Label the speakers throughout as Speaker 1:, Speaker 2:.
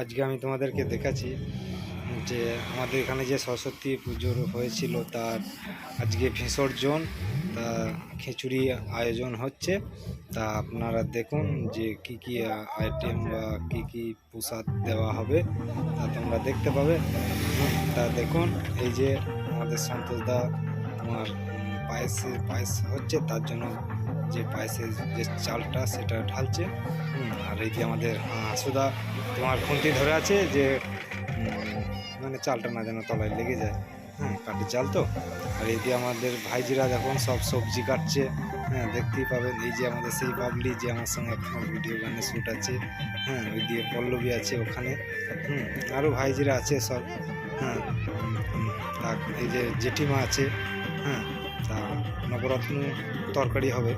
Speaker 1: আজকে আমি তোমাদেরকে দেখাচ্ছি যে আমাদের এখানে যে সরস্বতী পুজোর হয়েছিল, তার আজকে বিসর্জন, তা খিচুড়ি আয়োজন হচ্ছে। তা আপনারা দেখুন যে কি কি আইটেম বা কি কি প্রসাদ দেওয়া হবে, তা তোমরা দেখতে পাবে। তা দেখুন, এই যে আমাদের সন্তোষদা তোমার পায়েসে, পায়েস হচ্ছে, তার জন্য যে পায়েসের যে চালটা সেটা ঢালছে। আর এই যে আমাদের হাসুদা তোমার খুন্তি ধরে আছে যে মানে চালটা না যেন তলায় লেগে যায়। হ্যাঁ কাঠের চাল তো। আর এই যে আমাদের ভাইজিরা দেখুন সব সবজি কাটছে হ্যাঁ দেখতেই পাবেন। এই যে আমাদের সেই পাবলি যে আমার সঙ্গে এখন ভিডিও গানে শ্যুট আছে হ্যাঁ ওই দিয়ে পল্লবী আছে ওখানে। হুম আরও ভাইজিরা আছে সব। হ্যাঁ এই যে জেঠিমা আছে হ্যাঁ নবরত্ন তরকারি হবে।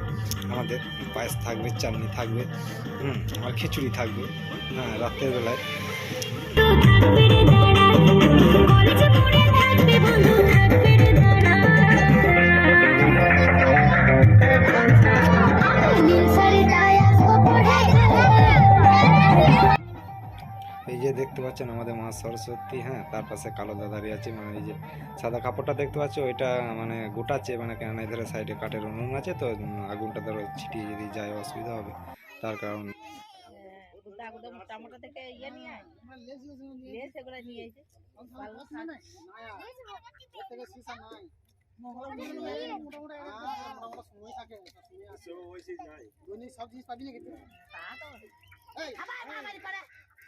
Speaker 1: আমাদের পায়েস থাকবে চাটনি থাকবে আর খিচুড়ি থাকবে হ্যাঁ রাত্রের বেলায়। পাচ্ছেন আমাদের মা সরস্বতী হ্যাঁ তার পাশে কালো দাদা দাঁড়িয়ে আছে মানে এই যে সাদা কাপড়টা দেখতে পাচ্ছ ওইটা মানে গোটাচ্ছে মানে কেন এধারে সাইডে কাঠের উনুন আছে তো আগুনটা ধরো ছিটিয়ে যদি যায় অসুবিধা হবে তার কারণ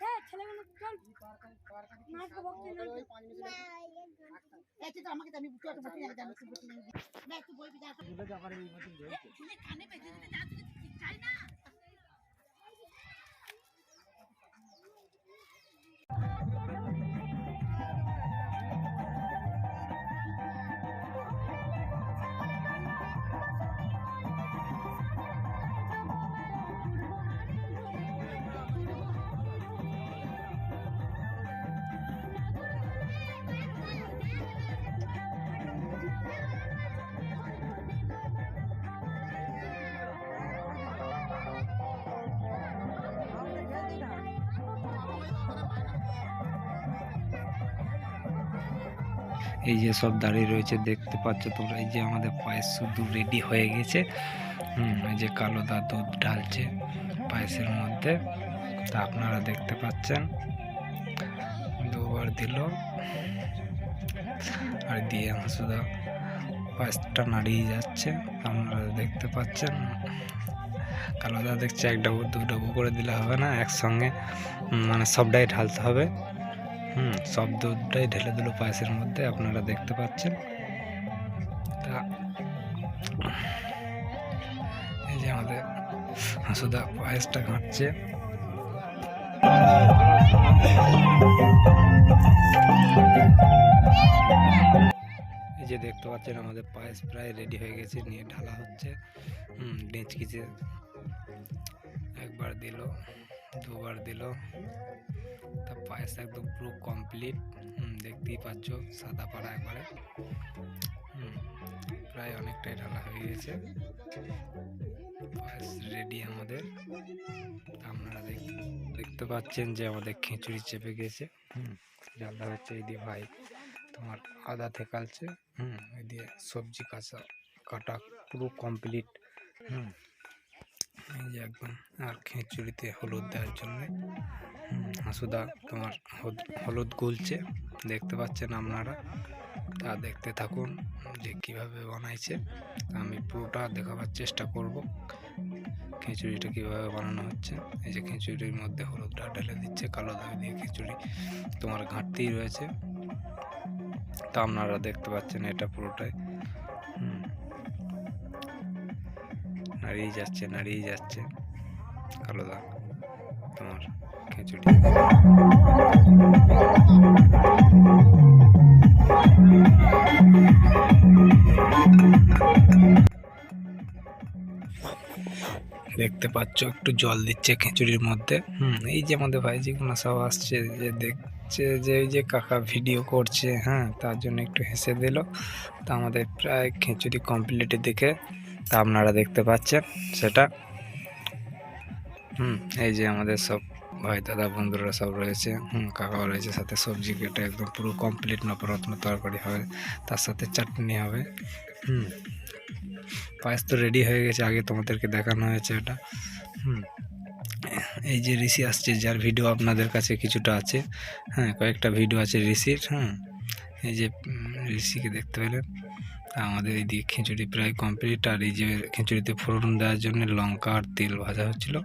Speaker 2: ওটা একদম মোটামোটা থেকে ইয়ে নিয়ে আয় লেস না নিয়ে এসে পালং শাক মহল নিয়ে নিয়ে আয়। তা তো
Speaker 1: এই যে সব দাঁড়িয়ে রয়েছে, দেখতে পাচ্ছ তোমরা, এই যে আমাদের পায়েস শুধু রেডি হয়ে গেছে। হুম, এই যে কালো দা দুধ ঢালছে পায়েসের মধ্যে। তা আপনারা দেখতে পাচ্ছেন। দুবার দিল। আর দিয়ে হাসুদা পায়েসটা নাড়িয়ে যাচ্ছে। আপনারা দেখতে পাচ্ছেন? কালো দা দেখছে, এক ডাবু, দু ডাবু করে দিলে হবে না, একসঙ্গে মানে সবটাই ঢালতে হবে। হুম সব দুধটাই ঢেলে দিল পায়েসের মধ্যে, আপনারা দেখতে পাচ্ছেন। তা, এই যে আমাদের হাসুদা পায়েসটা ঘাঁটছে। এই যে দেখতে পাচ্ছেন, আমাদের পায়েস প্রায় রেডি হয়ে গেছে, নিয়ে ঢালা হচ্ছে। হুম ডেঁচকিতে একবার দিল। দুবার দিল। তা পায়েস একদম পুরো কমপ্লিট দেখতেই পাচ্ছ, সাদা পাড়া একবারে। প্রায় অনেকটাই ঢালা হয়ে গেছে পায়েস রেডি আমাদের। আপনারা দেখ- দেখতে পাচ্ছেন যে আমাদের খিচুড়ি চেপে গেছে। হুম হচ্ছে এই দিয়ে ভাই। তোমার আদা থেকালছে। হুম, এই দিয়ে সবজি কাঁচা কাটা পুরো কমপ্লিট হুম। এই যে আর খিচুড়িতে হলুদ দেওয়ার জন্য। হাসুদা তোমার হলুদ গুলছে, দেখতে পাচ্ছেন আপনারা। তা দেখতে থাকুন যে কীভাবে বানাইছে। আমি পুরোটা দেখাবার চেষ্টা করব, খিচুড়িটা কীভাবে বানানো হচ্ছে। এই যে খিচুড়ির মধ্যে হলুদটা ঢেলে দিচ্ছে, কালো দাগ দিয়ে খিচুড়ি তোমার ঘাটতেই রয়েছে। তা আপনারা দেখতে পাচ্ছেন এটা পুরোটাই। নাড়িয়ে যাচ্ছে নাড়িয়ে যাচ্ছে। কালো দাগ, তোমার খিচুড়ি। দেখতে পাচ্ছ, একটু জল দিচ্ছে খিচুড়ির মধ্যে। হুম, এই যে আমাদের ভাই ভাইজিগুলো সব আসছে, যে দেখছে যে এই যে কাকা ভিডিও করছে হ্যাঁ তার জন্য একটু হেসে দিল। তা আমাদের প্রায় খিচুড়ি কমপ্লিটের দিকে তা আপনারা দেখতে পাচ্ছেন সেটা। হুম, এই যে আমাদের সব ভাই দাদা বন্ধুরা সব রয়েছে। হুম কাকাও রয়েছে, সাথে সবজি কেটে একদম পুরো কমপ্লিট নবরত্ন তরকারি হবে, তার সাথে চাটনি হবে। হুম, পায়েস তো রেডি হয়ে গেছে, আগে তোমাদেরকে দেখানো হয়েছে এটা। হুম, এই যে ঋষি আসছে, যার ভিডিও আপনাদের কাছে কিছুটা আছে। হ্যাঁ কয়েকটা ভিডিও আছে ঋষির, হুম, এই যে ঋষিকে দেখতে পেলেন। আমাদের এই দিকে খিচুড়ি প্রায় কমপ্লিট আর এই যে খিচুড়িতে ফোড়ন দেওয়ার জন্য লঙ্কা আর তেল ভাজা হচ্ছিল।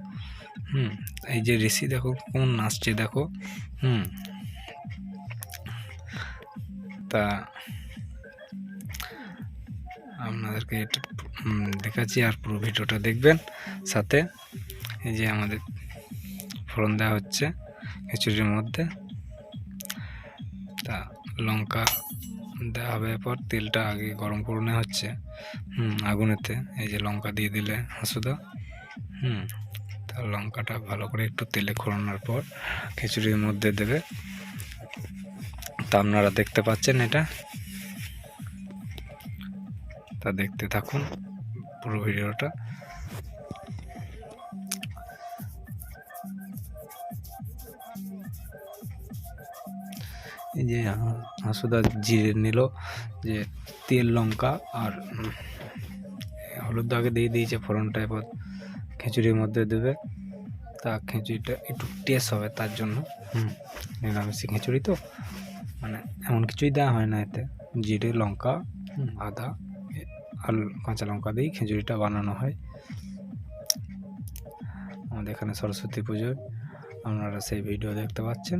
Speaker 1: হুম, এই যে রেসি দেখো, কোন নাচছে দেখো। হুম, তা আপনাদেরকে এটা দেখাচ্ছি আর পুরো ভিডিওটা দেখবেন। সাথে এই যে আমাদের ফোড়ন দেওয়া হচ্ছে খিচুড়ির মধ্যে। তা লঙ্কা দেওয়া হবে পর তেলটা আগে গরম করে নেওয়া হচ্ছে। হুম, আগুনেতে এই যে লঙ্কা দিয়ে দিলে হাসুদা। হুম, তা লঙ্কাটা ভালো করে একটু তেলে খোলানোর পর খিচুড়ির মধ্যে দেবে। তা আপনারা দেখতে পাচ্ছেন এটা। তা দেখতে থাকুন পুরো ভিডিওটা। এই যে হাসুদা জিরে নিল যে তেল লঙ্কা আর হলুদ আগে দিয়ে দিয়েছে ফোড়নটা এবার খিচুড়ির মধ্যে দেবে। তা খিচুড়িটা একটু টেস্ট হবে তার জন্য। হুম। নিরামিষি খিচুড়ি তো মানে এমন কিছুই দেওয়া হয় না এতে। জিরে লঙ্কা আদা আর কাঁচা লঙ্কা দিয়েই খিচুড়িটা বানানো হয়। আমাদের এখানে সরস্বতী পুজোয় আপনারা সেই ভিডিও দেখতে পাচ্ছেন।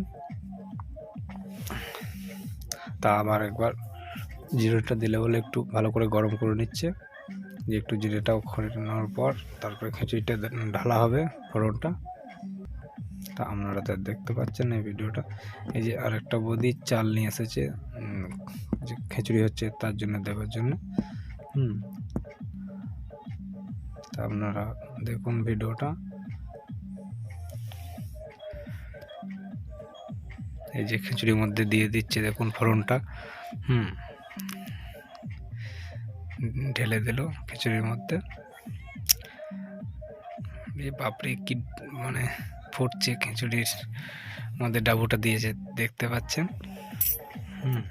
Speaker 1: তা আবার একবার জিরেটা দিলে বলে একটু ভালো করে গরম করে নিচ্ছে। যে একটু জিরেটাও খড়ে নেওয়ার পর তারপরে খিচুড়িটা ঢালা হবে ফোড়নটা। তা আপনারা তো দেখতে পাচ্ছেন এই ভিডিওটা। এই যে আরেকটা বৌদি চাল নিয়ে এসেছে যে খিচুড়ি হচ্ছে তার জন্য দেওয়ার জন্য। হুম। তা আপনারা দেখুন ভিডিওটা। এই যে খিচুড়ির মধ্যে দিয়ে দিচ্ছে দেখুন ফোড়নটা। হুম। ঢেলে দিল খিচুড়ির মধ্যে। বাপরে কি মানে ফুটছে খিচুড়ির মধ্যে ডাবুটা দিয়েছে দেখতে পাচ্ছেন। হুম।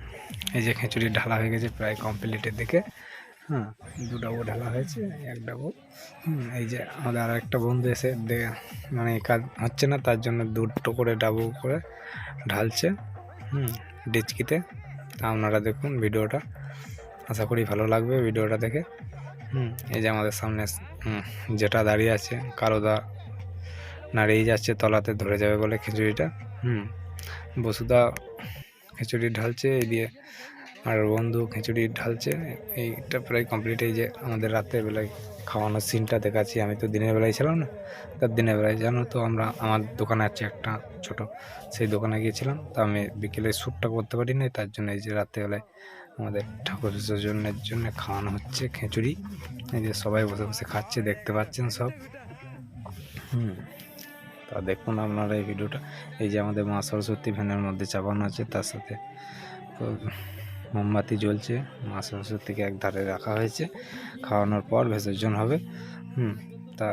Speaker 1: এই যে খিচুড়ি ঢালা হয়ে গেছে প্রায় কমপ্লিটের দিকে। হ্যাঁ দু ডাবু ঢালা হয়েছে এক ডাবু এই যে আমাদের আর একটা বন্ধু এসে মানে কাজ হচ্ছে না, তার জন্য দুটো করে ডাবু করে ঢালছে, হুম, ডিচকিতে। তা আপনারা দেখুন ভিডিওটা, আশা করি ভালো লাগবে ভিডিওটা দেখে। হুম, এই যে আমাদের সামনে যেটা দাঁড়িয়ে আছে কালোদা নাড়িয়ে যাচ্ছে, তলাতে ধরে যাবে বলে খিচুড়িটা। হুম, বসুদা খিচুড়ি ঢালছে, এই দিয়ে আর বন্ধু খিচুড়ি ঢালছে, এইটা প্রায় কমপ্লিট এই যে আমাদের রাতের বেলায় খাওয়ানোর সিনটা দেখাচ্ছি। আমি তো দিনের বেলায় ছিলাম না তার দিনের বেলায় জানো তো আমরা, আমার দোকানে আছে একটা ছোট, সেই দোকানে গিয়েছিলাম, তা আমি বিকেলে শ্যুটটা করতে পারি না তার জন্য এই যে রাত্রেবেলায় আমাদের ঠাকুর বিসর্জনের জন্য খাওয়ানো হচ্ছে খিচুড়ি। এই যে সবাই বসে বসে খাচ্ছে, দেখতে পাচ্ছেন সব। হুম, তা দেখুন আপনারা এই ভিডিওটা। এই যে আমাদের মা সরস্বতী ভ্যানের মধ্যে চাপানো আছে, তার সাথে, তো মোমবাতি জ্বলছে মা সরস্বতীকে এক ধারে রাখা হয়েছে খাওয়ানোর পর বিসর্জন হবে। হুম তা